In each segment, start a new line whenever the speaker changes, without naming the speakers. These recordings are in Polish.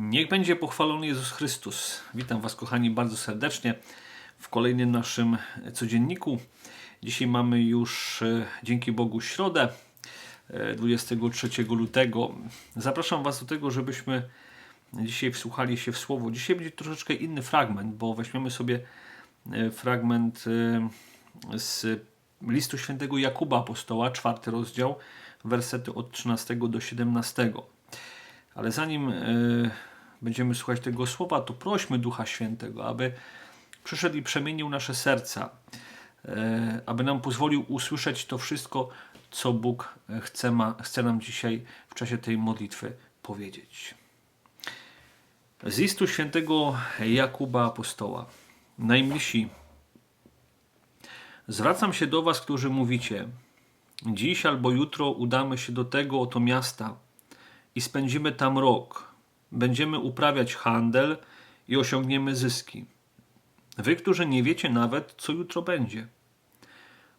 Niech będzie pochwalony Jezus Chrystus. Witam Was, kochani, bardzo serdecznie w kolejnym naszym codzienniku. Dzisiaj mamy już, e, dzięki Bogu, środę, e, 23 lutego. Zapraszam Was do tego, żebyśmy dzisiaj wsłuchali się w słowo. Dzisiaj będzie troszeczkę inny fragment, bo weźmiemy sobie e, fragment e, z listu świętego Jakuba Apostoła, czwarty rozdział, wersety od 13 do 17. Ale zanim e, będziemy słuchać tego słowa, to prośmy Ducha Świętego, aby przyszedł i przemienił nasze serca, e, aby nam pozwolił usłyszeć to wszystko, co Bóg chce, ma, chce nam dzisiaj w czasie tej modlitwy powiedzieć. Z listu świętego Jakuba Apostoła. Najmilsi, zwracam się do was, którzy mówicie, dziś albo jutro udamy się do tego oto miasta i spędzimy tam rok. Będziemy uprawiać handel i osiągniemy zyski. Wy, którzy nie wiecie nawet, co jutro będzie.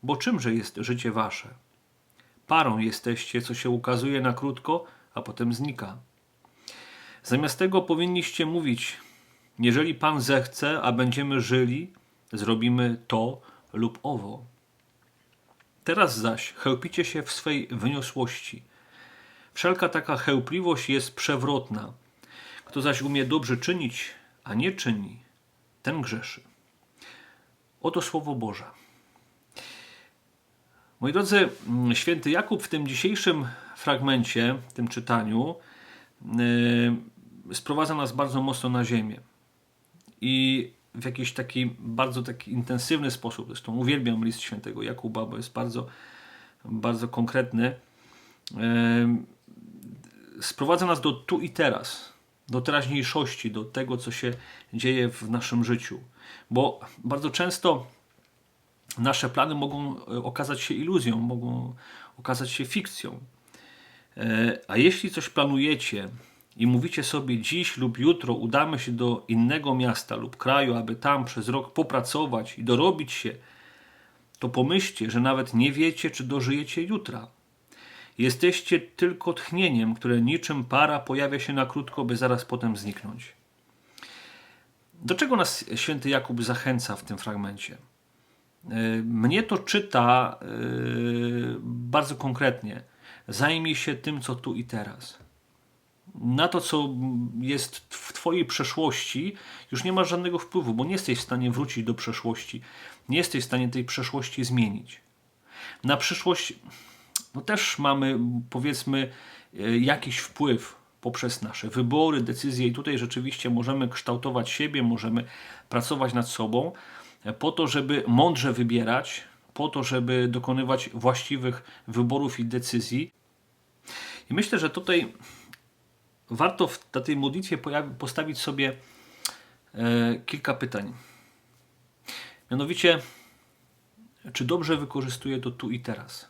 Bo czymże jest życie wasze? Parą jesteście, co się ukazuje na krótko, a potem znika. Zamiast tego powinniście mówić: Jeżeli Pan zechce, a będziemy żyli, zrobimy to lub owo. Teraz zaś chełpicie się w swej wyniosłości. Wszelka taka chełpliwość jest przewrotna. Kto zaś umie dobrze czynić, a nie czyni, ten grzeszy. Oto słowo Boże. Moi drodzy, mm, święty Jakub w tym dzisiejszym fragmencie, w tym czytaniu, yy, sprowadza nas bardzo mocno na ziemię. I w jakiś taki bardzo taki intensywny sposób, zresztą uwielbiam list świętego Jakuba, bo jest bardzo, bardzo konkretny, yy, sprowadza nas do tu i teraz, do teraźniejszości, do tego, co się dzieje w naszym życiu. Bo bardzo często nasze plany mogą e, okazać się iluzją, mogą okazać się fikcją. E, a jeśli coś planujecie i mówicie sobie dziś lub jutro udamy się do innego miasta lub kraju, aby tam przez rok popracować i dorobić się, to pomyślcie, że nawet nie wiecie, czy dożyjecie jutra. Jesteście tylko tchnieniem, które niczym para pojawia się na krótko, by zaraz potem zniknąć. Do czego nas święty Jakub zachęca w tym fragmencie? E, mnie to czyta e, bardzo konkretnie. Zajmij się tym, co tu i teraz. Na to, co jest w Twojej przeszłości, już nie masz żadnego wpływu, bo nie jesteś w stanie wrócić do przeszłości. Nie jesteś w stanie tej przeszłości zmienić. Na przyszłość no też mamy, powiedzmy, e, jakiś wpływ poprzez nasze wybory, decyzje, i tutaj rzeczywiście możemy kształtować siebie, możemy pracować nad sobą po to, żeby mądrze wybierać, po to, żeby dokonywać właściwych wyborów i decyzji. I myślę, że tutaj warto w tej modlitwie postawić sobie e, kilka pytań. Mianowicie, czy dobrze wykorzystuję to tu i teraz?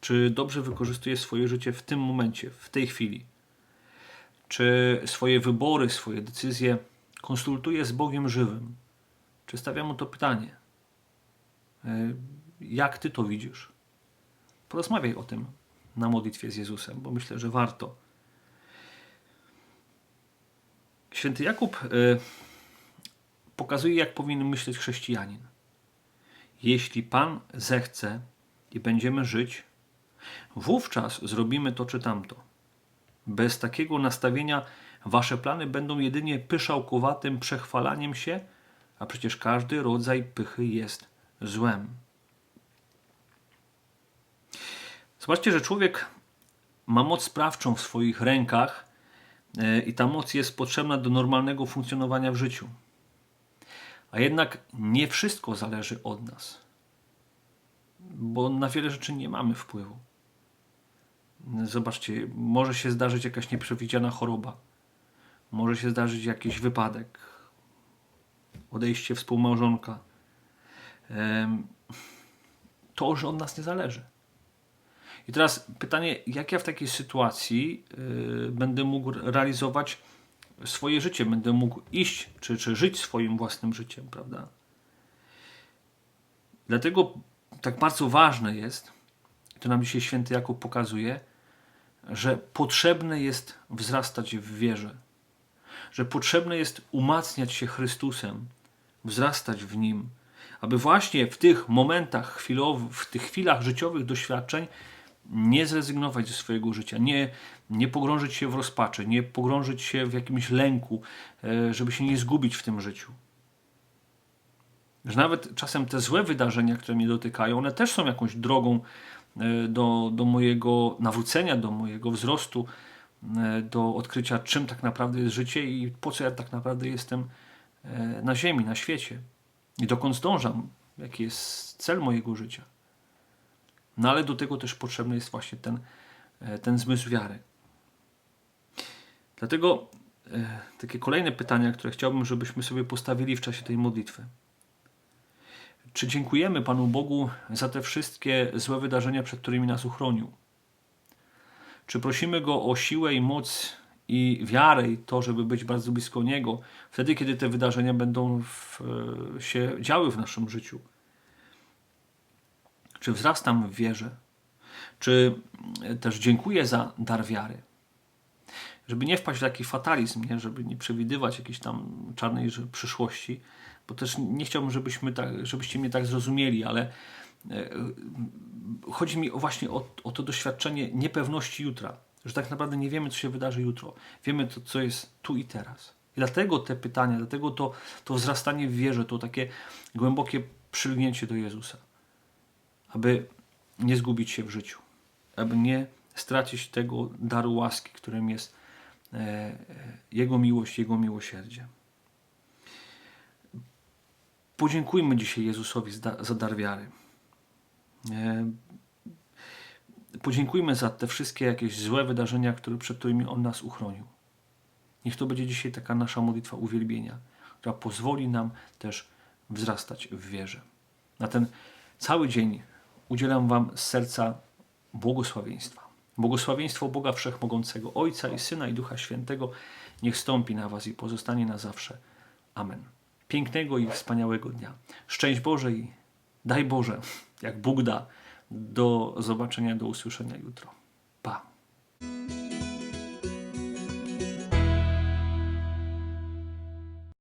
Czy dobrze wykorzystuję swoje życie w tym momencie, w tej chwili? Czy swoje wybory, swoje decyzje konsultuję z Bogiem żywym? Czy stawiam mu to pytanie? E, jak ty to widzisz? Porozmawiaj o tym na modlitwie z Jezusem, bo myślę, że warto. Święty Jakub e, pokazuje, jak powinien myśleć chrześcijanin. Jeśli Pan zechce i będziemy żyć, wówczas zrobimy to czy tamto. Bez takiego nastawienia wasze plany będą jedynie pyszałkowatym przechwalaniem się, a przecież każdy rodzaj pychy jest złem. Zobaczcie, że człowiek ma moc sprawczą w swoich rękach e, i ta moc jest potrzebna do normalnego funkcjonowania w życiu. A jednak nie wszystko zależy od nas, bo na wiele rzeczy nie mamy wpływu. Zobaczcie, może się zdarzyć jakaś nieprzewidziana choroba, może się zdarzyć jakiś wypadek, odejście współmałżonka. To już od nas nie zależy. I teraz pytanie, jak ja w takiej sytuacji yy, będę mógł realizować swoje życie, będę mógł iść, czy, czy żyć swoim własnym życiem, prawda? Dlatego tak bardzo ważne jest, to nam dzisiaj święty Jakub pokazuje, że potrzebne jest wzrastać w wierze, że potrzebne jest umacniać się Chrystusem, wzrastać w Nim, aby właśnie w tych momentach w tych chwilach życiowych doświadczeń nie zrezygnować ze swojego życia, nie, nie pogrążyć się w rozpaczy, nie pogrążyć się w jakimś lęku, e, żeby się nie zgubić w tym życiu. Że nawet czasem te złe wydarzenia, które mnie dotykają, one też są jakąś drogą do, do mojego nawrócenia, do mojego wzrostu, e, do odkrycia, czym tak naprawdę jest życie i po co ja tak naprawdę jestem na ziemi, na świecie i dokąd zdążam, jaki jest cel mojego życia. No ale do tego też potrzebny jest właśnie ten, e, ten zmysł wiary. Dlatego e, takie kolejne pytania, które chciałbym, żebyśmy sobie postawili w czasie tej modlitwy. Czy dziękujemy Panu Bogu za te wszystkie złe wydarzenia, przed którymi nas uchronił? Czy prosimy Go o siłę i moc i wiarę i to, żeby być bardzo blisko Niego, wtedy, kiedy te wydarzenia będą w, e, się działy w naszym życiu? Czy wzrastam w wierze? Czy też dziękuję za dar wiary? Żeby nie wpaść w taki fatalizm, nie? żeby nie przewidywać jakiejś tam czarnej przyszłości, bo też nie chciałbym, żebyśmy tak, żebyście mnie tak zrozumieli, ale e, chodzi mi właśnie o, o to doświadczenie niepewności jutra, że tak naprawdę nie wiemy, co się wydarzy jutro. Wiemy to, co jest tu i teraz. I dlatego te pytania, dlatego to, to wzrastanie w wierze, to takie głębokie przylgnięcie do Jezusa aby nie zgubić się w życiu, aby nie stracić tego daru łaski, którym jest e, e, Jego miłość, Jego miłosierdzie. Podziękujmy dzisiaj Jezusowi za dar wiary. E, podziękujmy za te wszystkie jakieś złe wydarzenia, które, przed którymi On nas uchronił. Niech to będzie dzisiaj taka nasza modlitwa uwielbienia, która pozwoli nam też wzrastać w wierze. Na ten cały dzień udzielam Wam z serca błogosławieństwa. Błogosławieństwo Boga Wszechmogącego, Ojca i Syna i Ducha Świętego, niech stąpi na Was i pozostanie na zawsze. Amen. Pięknego i wspaniałego dnia. Szczęść Boże i daj Boże, jak Bóg da, do zobaczenia, do usłyszenia jutro.